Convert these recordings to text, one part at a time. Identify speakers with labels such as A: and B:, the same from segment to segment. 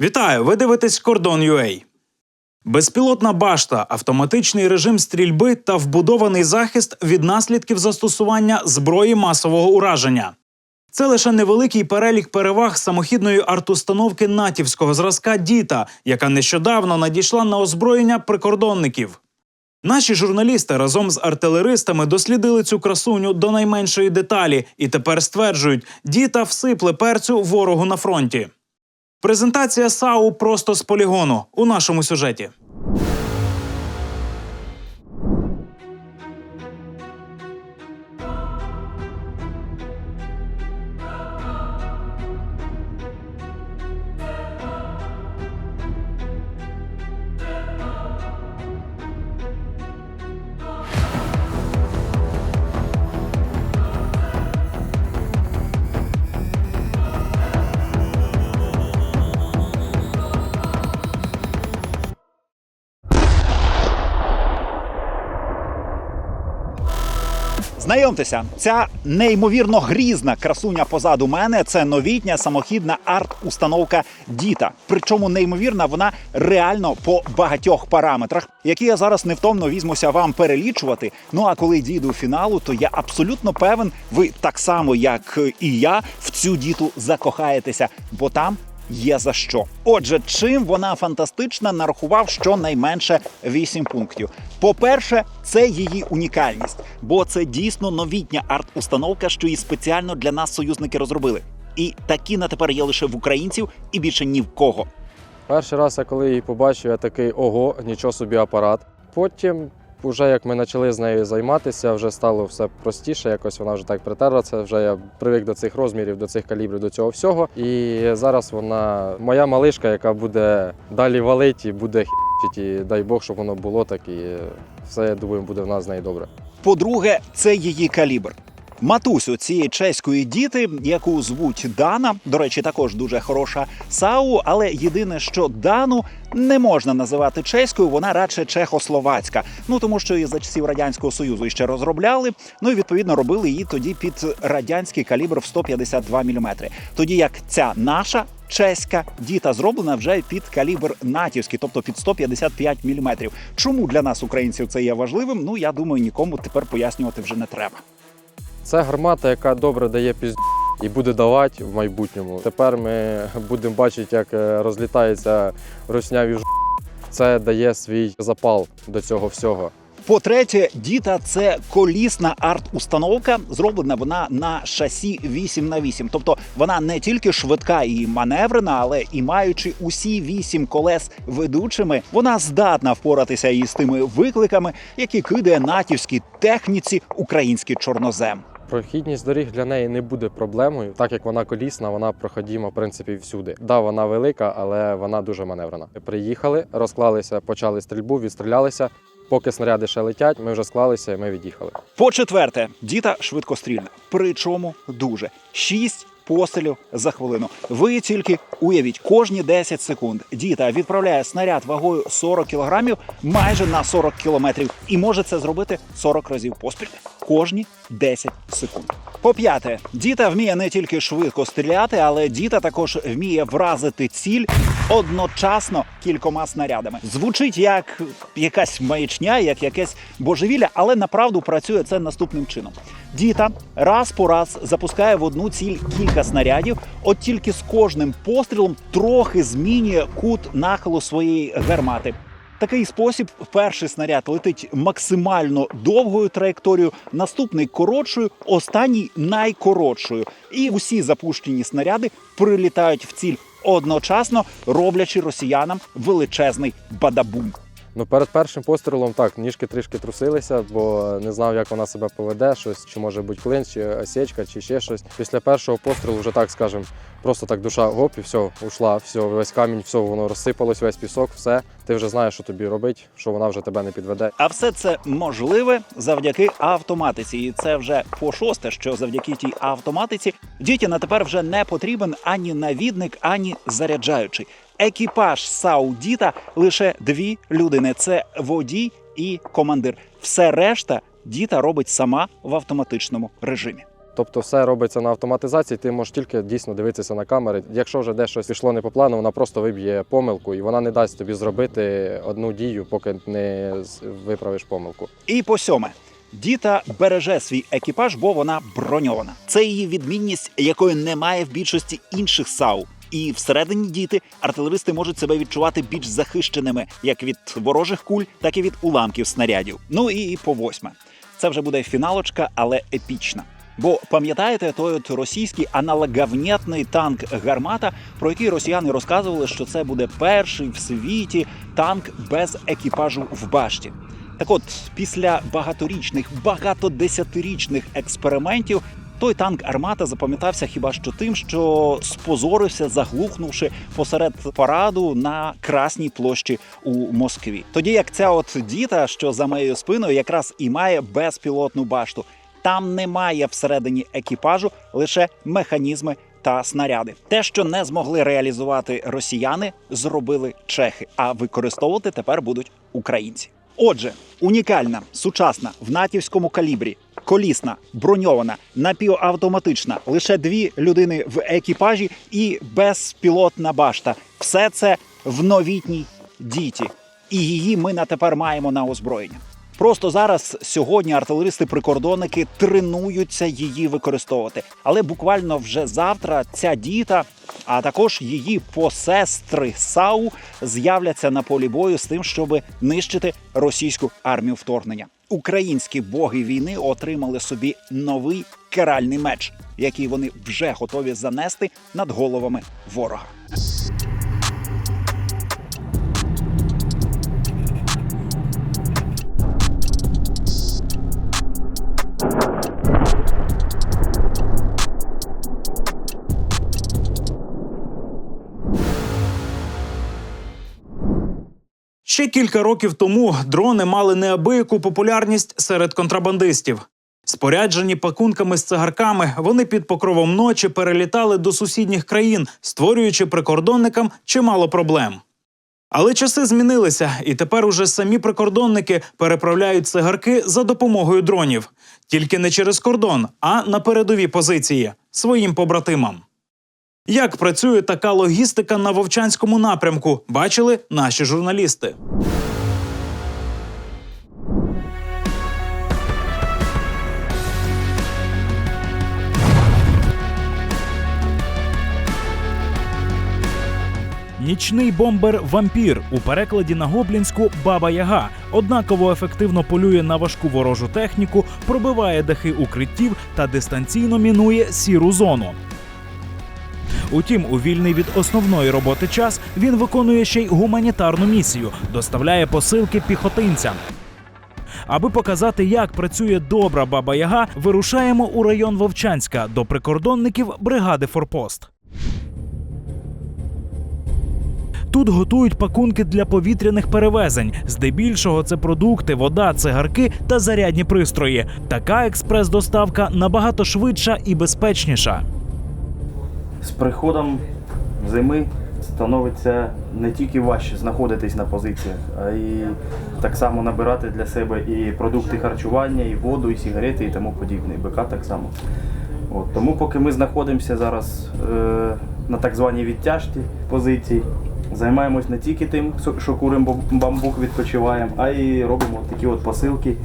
A: Вітаю! Ви дивитесь Кордон UA. Безпілотна башта, автоматичний режим стрільби та вбудований захист від наслідків застосування зброї масового ураження. Це лише невеликий перелік переваг самохідної артустановки натівського зразка Діта, яка нещодавно надійшла на озброєння прикордонників. Наші журналісти разом з артилеристами дослідили цю красуню до найменшої деталі і тепер стверджують, діта всипле перцю ворогу на фронті. Презентація САУ просто з полігону у нашому сюжеті.
B: Знайомтеся, ця неймовірно грізна красуня позаду мене це новітня самохідна арт-установка Діта. Причому неймовірна вона реально по багатьох параметрах, які я зараз невтомно візьмуся вам перелічувати. Ну а коли дійду фіналу, то я абсолютно певен, ви так само, як і я, в цю діту закохаєтеся, бо там є за що. Отже, чим вона фантастична, нарахував щонайменше 8 пунктів. По-перше, це її унікальність, бо це дійсно новітня арт-установка, що її спеціально для нас союзники розробили. І такі на тепер є лише в українців і більше ні в кого.
C: Перший раз, я коли її побачив, я такий ого, нічого собі апарат. Потім, вже як ми почали з нею займатися, вже стало все простіше. Якось вона вже так притерлася. Вже я привик до цих розмірів, до цих калібрів, до цього всього. І зараз вона моя малишка, яка буде далі валить і буде хіть, і дай Бог, щоб воно було так. І все, я думаю, буде в нас з нею добре.
B: По-друге, це її калібр. Матусю цієї чеської діти, яку звуть Дана, до речі, також дуже хороша САУ, але єдине, що Дану не можна називати чеською, вона радше чехословацька. Ну тому що її за часів радянського союзу ще розробляли. Ну і відповідно робили її тоді під радянський калібр в 152 мм. Тоді як ця наша. Чеська діта зроблена вже під калібр натівський, тобто під 155 мм. Чому для нас, українців, це є важливим? Ну я думаю, нікому тепер пояснювати вже не треба.
C: Це гармата, яка добре дає пізд і буде давати в майбутньому. Тепер ми будемо бачити, як е, розлітаються русняві ж. Це дає свій запал до цього всього.
B: По-третє, діта це колісна арт-установка. Зроблена вона на шасі 8 на 8 Тобто вона не тільки швидка і маневрена, але і маючи усі вісім колес ведучими, вона здатна впоратися із тими викликами, які кидає натівській техніці український чорнозем.
C: Прохідність доріг для неї не буде проблемою, так як вона колісна, вона проходима в принципі всюди. Да, вона велика, але вона дуже маневрена. Приїхали, розклалися, почали стрільбу, відстрілялися. Поки снаряди ще летять, ми вже склалися і ми від'їхали.
B: По четверте, діта швидкострільна. Причому дуже шість пострілів за хвилину. Ви тільки уявіть, кожні 10 секунд діта відправляє снаряд вагою 40 кілограмів майже на 40 кілометрів і може це зробити 40 разів поспіль. Кожні 10 секунд. По п'яте, діта вміє не тільки швидко стріляти, але діта також вміє вразити ціль одночасно кількома снарядами. Звучить як якась маячня, як якесь божевілля, але направду працює це наступним чином. Діта раз по раз запускає в одну ціль кілька снарядів, от тільки з кожним пострілом трохи змінює кут нахилу своєї гармати. Такий спосіб перший снаряд летить максимально довгою траєкторією, наступний коротшою, останній найкоротшою. І усі запущені снаряди прилітають в ціль одночасно, роблячи росіянам величезний бадабум.
C: Ну, перед першим пострілом так, ніжки трішки трусилися, бо не знав, як вона себе поведе, щось, чи може бути клин, чи осечка, чи ще щось. Після першого пострілу вже так скажем, просто так душа гоп, і все, ушла, все, весь камінь, все, воно розсипалось, весь пісок, все. Ти вже знаєш, що тобі робити, що вона вже тебе не підведе.
B: А все це можливе завдяки автоматиці. І це вже по шосте, що завдяки тій автоматиці дітям на тепер вже не потрібен ані навідник, ані заряджаючий. Екіпаж Саудіта лише дві людини: це водій і командир. Все решта діта робить сама в автоматичному режимі.
C: Тобто все робиться на автоматизації, ти можеш тільки дійсно дивитися на камери. Якщо вже десь щось пішло не по плану, вона просто виб'є помилку і вона не дасть тобі зробити одну дію, поки не виправиш помилку.
B: І по сьоме. Діта береже свій екіпаж, бо вона броньована. Це її відмінність, якої немає в більшості інших САУ. І всередині діти артилеристи можуть себе відчувати більш захищеними як від ворожих куль, так і від уламків снарядів. Ну і по восьме. Це вже буде фіналочка, але епічна. Бо пам'ятаєте той от російський аналоговнєтний танк гармата, про який росіяни розказували, що це буде перший в світі танк без екіпажу в башті. Так от, після багаторічних, багатодесятирічних експериментів, той танк армата запам'ятався хіба що тим, що спозорився, заглухнувши посеред параду на красній площі у Москві. Тоді як ця от діта, що за моєю спиною, якраз і має безпілотну башту. Там немає всередині екіпажу лише механізми та снаряди. Те, що не змогли реалізувати росіяни, зробили чехи, а використовувати тепер будуть українці. Отже, унікальна, сучасна в натівському калібрі, колісна, броньована, напівавтоматична, лише дві людини в екіпажі і безпілотна башта. Все це в новітній діті. І її ми на тепер маємо на озброєння. Просто зараз сьогодні артилеристи-прикордонники тренуються її використовувати. Але буквально вже завтра ця діта, а також її посестри САУ з'являться на полі бою з тим, щоб нищити російську армію вторгнення. Українські боги війни отримали собі новий каральний меч, який вони вже готові занести над головами ворога.
A: Кілька років тому дрони мали неабияку популярність серед контрабандистів. Споряджені пакунками з цигарками, вони під покровом ночі перелітали до сусідніх країн, створюючи прикордонникам чимало проблем. Але часи змінилися, і тепер уже самі прикордонники переправляють цигарки за допомогою дронів, тільки не через кордон, а на передові позиції своїм побратимам. Як працює така логістика на Вовчанському напрямку, бачили наші журналісти. Нічний бомбер Вампір у перекладі на гоблінську Баба Яга однаково ефективно полює на важку ворожу техніку, пробиває дахи укриттів та дистанційно мінує сіру зону. Утім, у вільний від основної роботи час він виконує ще й гуманітарну місію, доставляє посилки піхотинцям. Аби показати, як працює добра баба Яга, вирушаємо у район Вовчанська до прикордонників бригади Форпост. Тут готують пакунки для повітряних перевезень. Здебільшого це продукти, вода, цигарки та зарядні пристрої. Така експрес-доставка набагато швидша і безпечніша.
D: З приходом зими становиться не тільки важче знаходитись на позиціях, а й так само набирати для себе і продукти харчування, і воду, і сигарети, і тому подібне. І БК так само. От, тому поки ми знаходимося зараз е, на так званій відтяжці позицій, займаємось не тільки тим, що куримо бамбук, відпочиваємо, а й робимо такі от посилки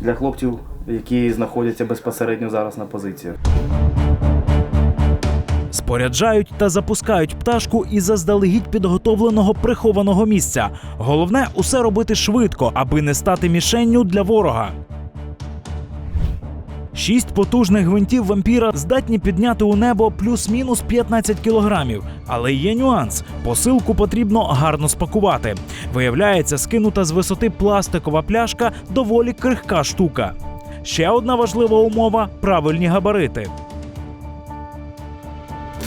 D: для хлопців, які знаходяться безпосередньо зараз на позиціях.
A: Споряджають та запускають пташку із заздалегідь підготовленого прихованого місця. Головне усе робити швидко, аби не стати мішенню для ворога. Шість потужних гвинтів вампіра здатні підняти у небо плюс-мінус 15 кілограмів. Але є нюанс: посилку потрібно гарно спакувати. Виявляється, скинута з висоти пластикова пляшка доволі крихка штука. Ще одна важлива умова правильні габарити.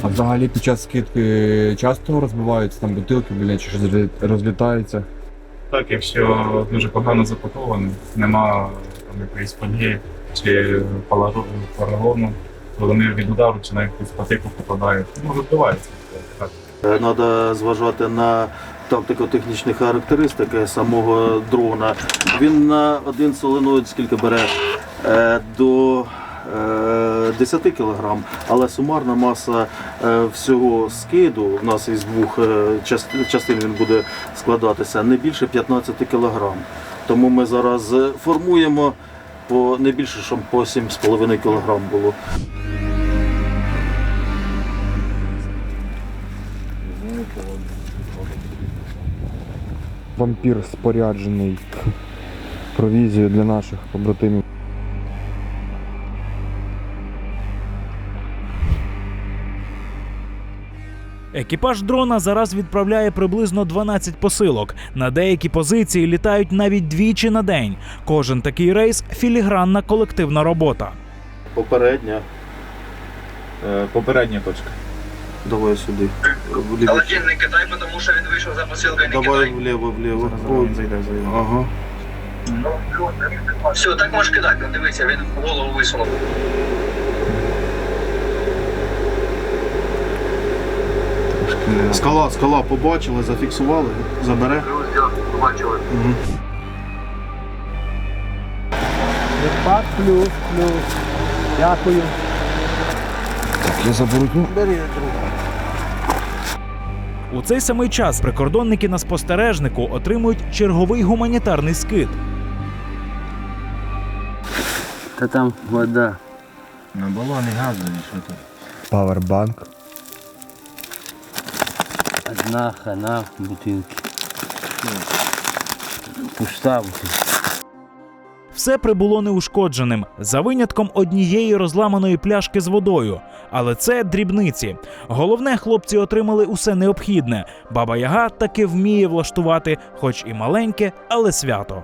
E: А взагалі під час скидки часто розбиваються там бутилки, блін, чи щось розлітається.
F: Так, якщо дуже погано запаковано, нема там якоїсь фольги чи поролону, то вони від удару чи на якусь патику попадають. Ну, розбивається. Так.
G: Треба зважати на тактико-технічні характеристики самого дрона. Він на один соленоїд скільки бере Е, до е, 10 кг, але сумарна маса е, всього скиду у нас із двох е, частин він буде складатися не більше 15 кг. Тому ми зараз е, формуємо по не більше, щоб по 7,5 кг було.
E: Вампір споряджений провізією для наших побратимів.
A: Екіпаж дрона зараз відправляє приблизно 12 посилок. На деякі позиції літають навіть двічі на день. Кожен такий рейс філігранна колективна робота.
G: Попередня.
H: Попередня точка.
G: Давай сюди. Вліво.
I: Холодильник не кидай, тому що він вийшов за посилкою, не
G: Давай
I: кидай.
G: вліво, вліво.
D: Зараз
G: Ой,
D: зайде, зайде.
G: Ага.
I: Все, так можеш кидати, ну, дивися, він голову висунув.
G: Скала, скала побачили, зафіксували, забере.
I: Плюс, дякую, побачили.
G: Угу.
E: Я заберу.
A: У цей самий час прикордонники на спостережнику отримують черговий гуманітарний скид.
J: Та там вода.
H: На балони газові, що там?
E: Павербанк.
J: Одна хана в бутилці. Пуста бутилка.
A: Все прибуло неушкодженим, за винятком однієї розламаної пляшки з водою. Але це дрібниці. Головне, хлопці отримали усе необхідне. Баба Яга таки вміє влаштувати, хоч і маленьке, але свято.